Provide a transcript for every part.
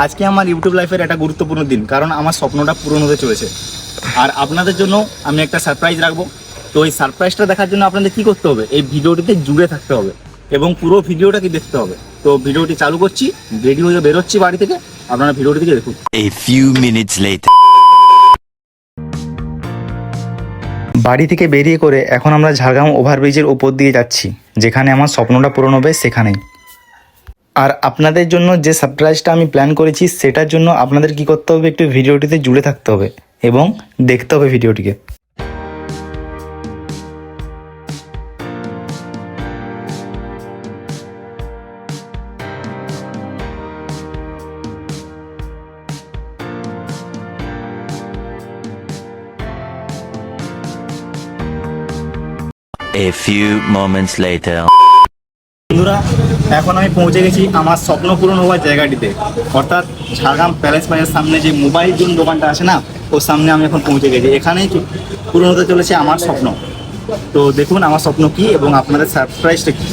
আজকে আমার ইউটিউব লাইফের একটা গুরুত্বপূর্ণ দিন কারণ আমার স্বপ্নটা পূরণ হতে চলেছে। আর আপনাদের জন্য আমি একটা সারপ্রাইজ রাখব। তো এই সারপ্রাইজটা দেখার জন্য আপনাদের কি করতে হবে? এই ভিডিওটিতে জুড়ে থাকতে হবে এবং পুরো ভিডিওটা কি দেখতে হবে। তো ভিডিওটি চালু করছি রেডি হয়ে বেরোচ্ছি বাড়ি থেকে। আপনারা ভিডিওটি থেকে দেখুন। A few minutes later. বাড়ি থেকে বেরিয়ে করে এখন আমরা ঝাড়গ্রাম ওভারব্রিজের উপর দিয়ে যাচ্ছি যেখানে আমার স্বপ্নটা পূরণ হবে সেখানেই। আর আপনাদের জন্য যে সারপ্রাইজটা আমি প্ল্যান করেছি সেটার জন্য আপনাদের কি করতে হবে একটু ভিডিওটিতে জুড়ে থাকতে হবে এবং দেখতে হবে ভিডিওটিকে A few moments later. বন্ধুরা এখন আমি পৌঁছে গেছি আমার স্বপ্ন পূরণ হওয়ার জায়গাটিতে। অর্থাৎ ঝাড়গ্রাম প্যালেস বাজার সামনে যে মোবাইল জোন দোকানটা আছে না, ওর সামনে আমি এখন পৌঁছে গেছি। এখানেই পূরণ হতে চলেছে আমার স্বপ্ন। তো দেখুন আমার স্বপ্ন কি এবং আপনাদের সারপ্রাইজটা কী।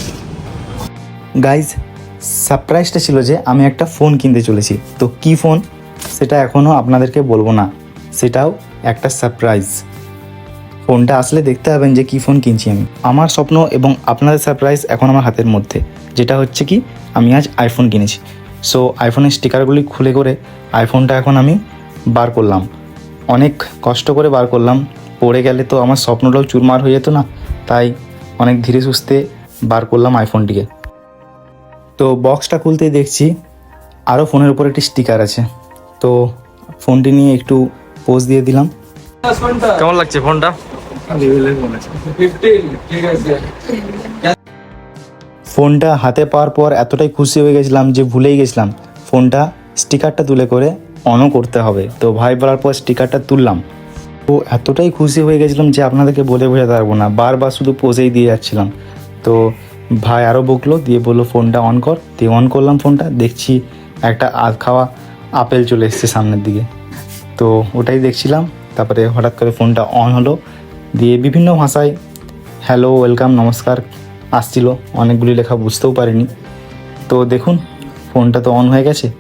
গাইজ সারপ্রাইজটা ছিল যে আমি একটা ফোন কিনতে চলেছি। তো কি ফোন সেটা এখনও আপনাদেরকে বলব না। সেটাও একটা সারপ্রাইজ ফোনটা আসলে দেখতে পাবেন যে কি ফোন কিনছি আমি। আমার স্বপ্ন এবং আপনাদের সারপ্রাইজ এখন আমার হাতের মধ্যে, যেটা হচ্ছে কি, আমি আজ আইফোন কিনেছি। সো আইফোনের স্টিকারগুলি খুলে করে আইফোনটা এখন আমি বার করলাম। অনেক কষ্ট করে বার করলাম। পড়ে গেলে তো আমার স্বপ্নটাও চুরমার হয়ে যেত না। তাই অনেক ধীরে সুস্থে বার করলাম আইফোনটিকে তো বক্সটা খুলতেই দেখছি আরও ফোনের উপর একটি স্টিকার আছে। তো ফোনটি নিয়ে একটু পোজ দিয়ে দিলাম। কেমন লাগছে ফোনটা? ফোনটা হাতে পাওয়ার পর এতটাই খুশি হয়ে গেছিলাম যে ভুলেই গেছিলাম। ফোনটা স্টিকারটা তুলে করে অনও করতে হবে। তো ভাই বলার পর স্টিকারটা তুললাম। তো এতটাই খুশি হয়ে গেছিলাম যে আপনাদেরকে বলে বোঝাতে পারব না। বারবার শুধু পোজেই দিয়ে যাচ্ছিলাম। তো ভাই আরও বকলো, দিয়ে বলল, ফোনটা অন কর। দিয়ে অন করলাম ফোনটা। দেখছি একটা আধ খাওয়া আপেল চলে এসছে সামনের দিকে। তো ওটাই দেখছিলাম। তারপরে হঠাৎ করে ফোনটা অন হলো। দিয়ে বিভিন্ন ভাষায় হ্যালো ওয়েলকাম নমস্কার আসছিল। অনেকগুলি লেখা বুঝতেও পারিনি। তো দেখুন, ফোনটা তো অন হয়ে গেছে।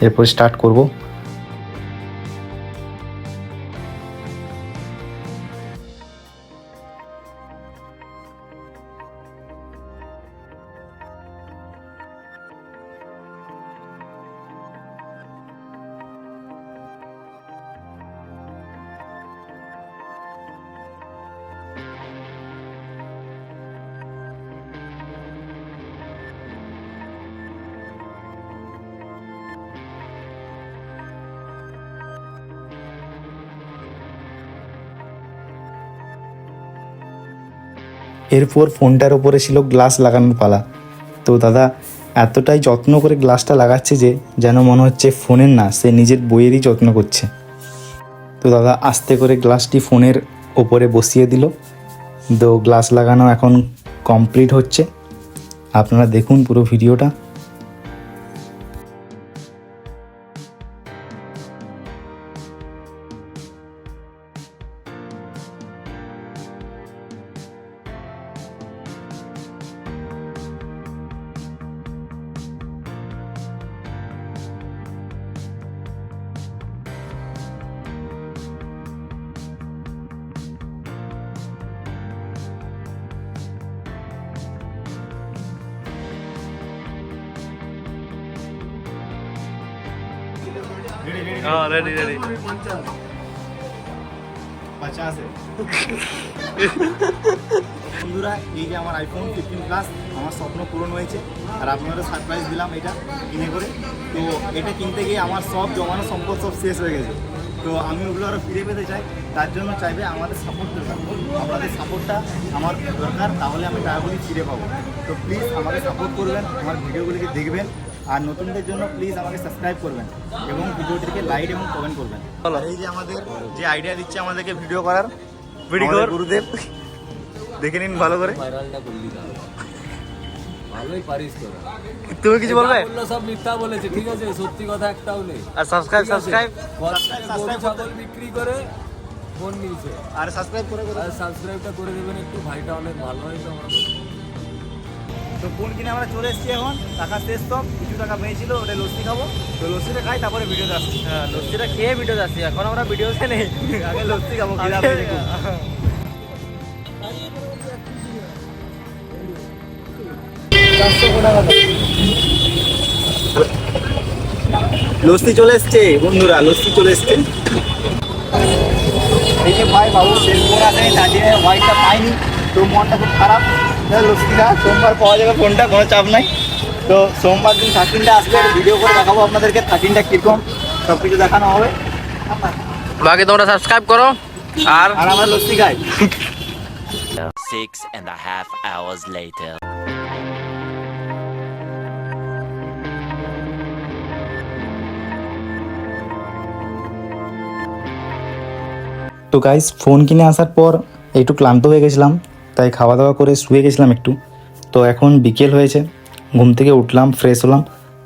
এরপর স্টার্ট করব। এরপর ফোনটার ওপরে ছিল গ্লাস লাগানোর পালা। তো দাদা, এতটাই যত্ন করে গ্লাসটা লাগাচ্ছে যে, যেন মনে হচ্ছে ফোনের না, সে নিজের বইয়েরই যত্ন করছে। তো দাদা, আস্তে করে গ্লাসটি ফোনের ওপরে বসিয়ে দিল। তো গ্লাস লাগানো এখন কমপ্লিট হচ্ছে। আপনারা দেখুন পুরো ভিডিওটা। রেডি রেডি পচাস বন্ধুরা এই যে আমার আইফোন ফিফটিন প্লাস আমার স্বপ্ন পূরণ হয়েছে। আর আপনারা সারপ্রাইজ দিলাম এটা কিনে করে। তো এটা কিনতে গিয়ে আমার সব জমানো সম্পদ সব শেষ হয়ে গেছে। তো আমি ওগুলো আরও ফিরে পেতে চাই। তার জন্য চাইবে আমাদের সাপোর্ট দরকার। আপনাদের সাপোর্টটা আমার দরকার তাহলে আমি টাকাগুলি ফিরে পাবো। তো প্লিজ আমাকে সাপোর্ট করবেন আমার ভিডিওগুলিকে দেখবেন। আর নতুনদের জন্য প্লিজ আমাকে সাবস্ক্রাইব করবেন এবং ভিডিওটিকে লাইক এবং কমেন্ট করবেন। এই যে আমাদের যে আইডিয়া দিচ্ছে আমাদেরকে ভিডিও করার ভিডিও আমাদের গুরুদেব দেখে নিন ভালো করে। ভালোই পারিস তোরা। তুমি কিছু বলবে? বলল সব মিথ্যা বলেছে ঠিক আছে সত্যি কথা একটাও নেই। আর সাবস্ক্রাইব সাবস্ক্রাইব subscribe? ছাগল বিক্রি করে ফোন নিয়েছে। আর সাবস্ক্রাইব করে আর সাবস্ক্রাইবটা করে দেবেন একটু ভাইটা অনেক ভালো হয় তো আমরা বলি। তো ফোন কিনে আমরা চলে এসেছি এখন? টাকা শেষ তো কিছু টাকা পেয়েছিল ওটা লস্যি খাব। তো লস্যিটা খাই তারপরে ভিডিওতে আসছি হ্যাঁ লস্যিটা খেয়ে ভিডিও যাচ্ছি এখন আমরা ভিডিওতে নেই। আগে লস্যি খাব। লস্যি চলে এসছে বন্ধুরা লস্যি চলে এসছে। এই যে ভাই বাবু শেষ ফোন আসেনি তার জন্য হোয়াইটটা পাইনি তো মনটা খুব খারাপ। তাহলে লস্যিটা সোমবার পাওয়া যাবে ফোনটা কোনো চাপ নাই। তো সোমবার দিন থার্টিনটা আসবে ভিডিও করে দেখাবো আপনাদেরকে থার্টিনটা কীরকম। সব কিছু দেখানো হবে। বাকি তোমরা সাবস্ক্রাইব করো আর আর আমরা লস্যি খাই। Six and a half hours later. তো গাইস ফোন কিনে আসার পর একটু ক্লান্ত হয়ে গেছিলাম। তাই খাওয়া দাওয়া করে শুয়ে গেছিলাম একটু। তো এখন বিকেল হয়েছে, ঘুম থেকে উঠলাম ফ্রেশ হলাম।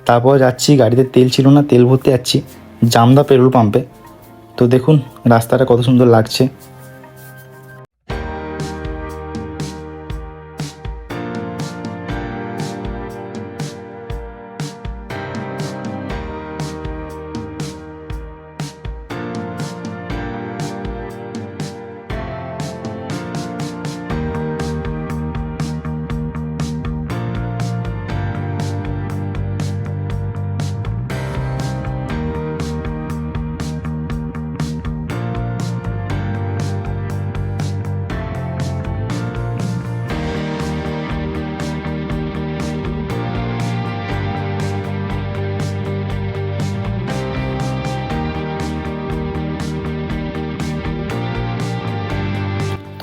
তারপর যাচ্ছি, গাড়িতে তেল ছিল না, তেল ভরতে যাচ্ছি, জামদা পেট্রোল পাম্পে তো দেখুন, রাস্তাটা কত সুন্দর লাগছে।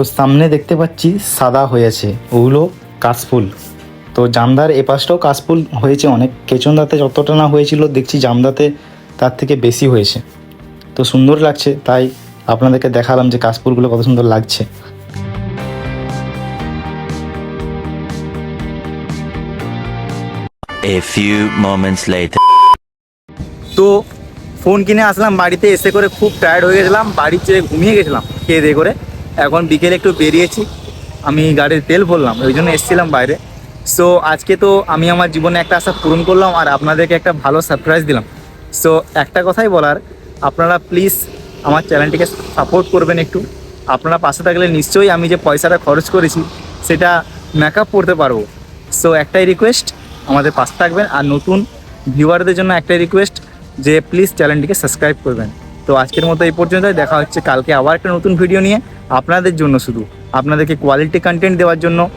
তো সামনে দেখতে পাচ্ছি সাদা হয়েছে ওগুলো কাশফুল। তো জামদার এপাশটাও কাশফুল হয়েছে অনেক। কেচনদাতে যতটা না হয়েছিল দেখছি জামদাতে তার থেকে বেশি হয়েছে। তো সুন্দর লাগছে তাই আপনাদেরকে দেখালাম যে কাশফুলগুলো কত সুন্দর লাগছে। A few moments later. তো ফোন কিনে আসলাম বাড়িতে এসে করে খুব টায়ার্ড হয়ে গেছিলাম বাড়িতে ঘুমিয়ে গেছিলাম খেয়ে দিয়ে করে। এখন বিকেলে একটু বেরিয়েছি। আমি গাড়ির তেল ভরলাম, ওই জন্য এসেছিলাম বাইরে। সো আজকে তো আমি আমার জীবনে একটা আশা পূরণ করলাম আর আপনাদেরকে একটা ভালো সারপ্রাইজ দিলাম। সো একটা কথাই বলার, আপনারা প্লিজ আমার চ্যানেলটিকে সাপোর্ট করবেন একটু। আপনারা পাশে থাকলে নিশ্চয়ই আমি যে পয়সাটা খরচ করেছি, সেটা মেকআপ করতে পারব। সো একটাই রিকোয়েস্ট আমাদের পাশে থাকবেন আর নতুন ভিউয়ারদের জন্য একটাই রিকোয়েস্ট যে প্লিজ চ্যানেলটিকে সাবস্ক্রাইব করবেন। তো আজকের মতো এই পর্যন্তই, দেখা হচ্ছে কালকে আবার একটা নতুন ভিডিও নিয়ে। আপনাদের জন্য শুধু। আপনাদেরকে কোয়ালিটি কন্টেন্ট দেওয়ার জন্য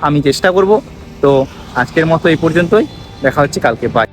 আমি চেষ্টা করব। তো আজকের মতো এই পর্যন্তই। দেখা হচ্ছে কালকে। বাই